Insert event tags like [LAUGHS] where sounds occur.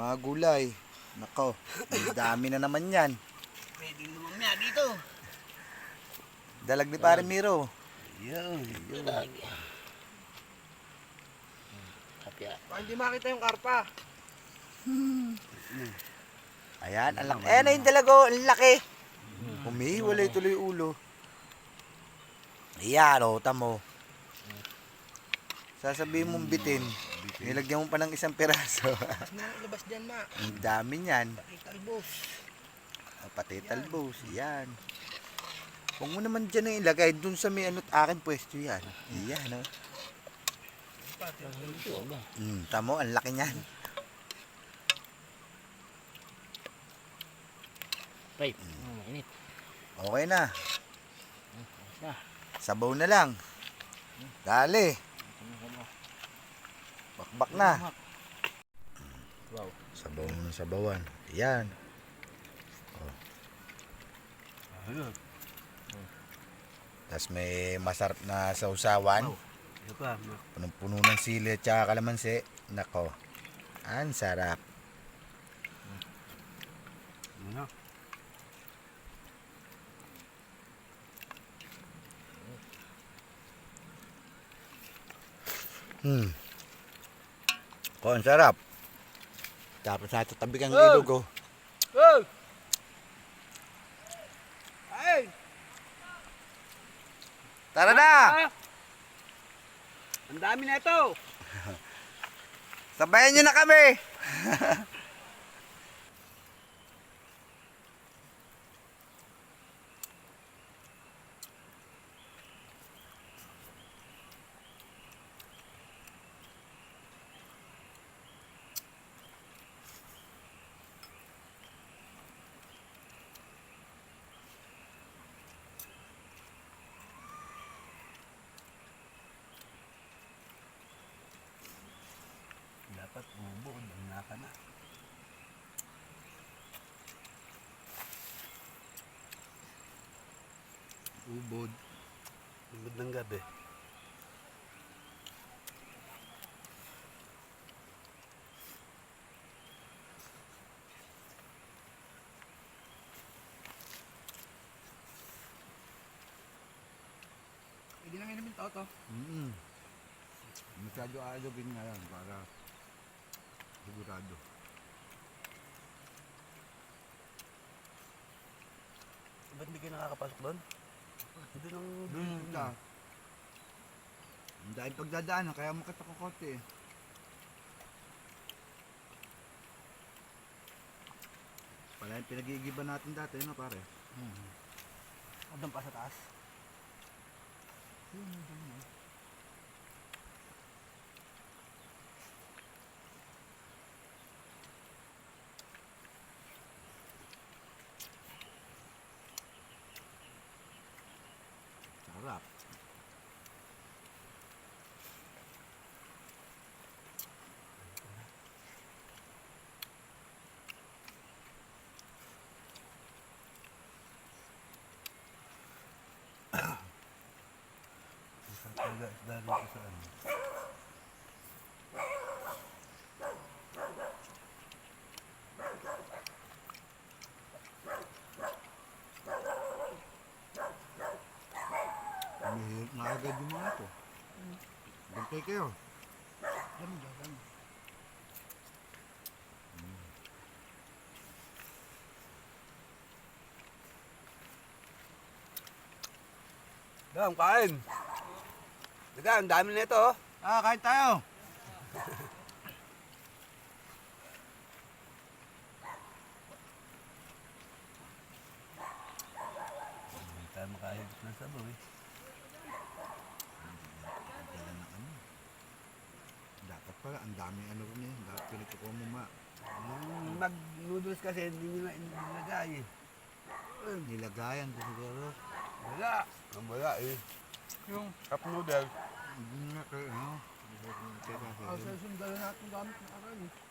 mga gulay. Nako, ang dami na naman yan. Pwede lumamya dito. Dalag ni Pare Miro. Yun. Yun. Kapya. Hindi makita yung karpa. [LAUGHS] Ayan, ang laki. Ayan na yung dalago, ang laki. Umihiwalay tuloy ulo. Ayan, o, tamo. Sasabihin mong bitin. Nilagyan mo pa ng isang nang [LAUGHS] ilabas dyan, ma. ang dami niyan. Ay, talbos. Pati talbos, yan. Huwag mo naman dyan na ilagay. Dun sa may ano't akin pwesto yan. Yan, o. Ito ba? Mm, tamo, ang laki niyan. Right. Oh, mainit. Okay na. na. Sabaw na lang. Dali. Bakbak na. Wow. Sabaw ng sabawan. Yan. Ayun. Tapos may masarap na sausawan. Pa. Punong-puno ng sili at saka kalamansi. Nako. Ang sarap. Ano? Hmm. Ko, ang sarap. Tapos natatabi kang Oh! ilog oh. Oh! Ay! Tara na! Ah! Ang dami na ito. [LAUGHS] Sabayan nyo na kami! [LAUGHS] Dapat ubo. Dangna ka na. Ubod. Ubod ng gabi. Pwede nang inumin to to. Mm. Masyado alogin ngayon para sigurado. Ba't hindi kayo nakakapasok doon? Hindi nang... Doon ka. Ang dahil pagdadaanan, kaya makita ko kote eh. Pala yung pinag-iigiban natin dati, no pare? O doon pa sa taas. Sarap. Taga isda rito sa ano. Umihirap na agad yung mga to. Bantay kayo. Dami dami. Dam, kain! Daga, ang dami na ito oh. Ah, kain tayo! Hindi tayo makahigit ng sabaw eh. Dala na ano. Dapat pala, ang dami ano rin eh. Dapat pinitukuha mo ma. Yung mag-noodles kasi hindi nyo na inilagay eh. Nilagayan ko siguro. Wala. Ang wala eh. Yung cup noodle. Hindi na kayo, ano? Sa sundalo natin gamit ng aral eh.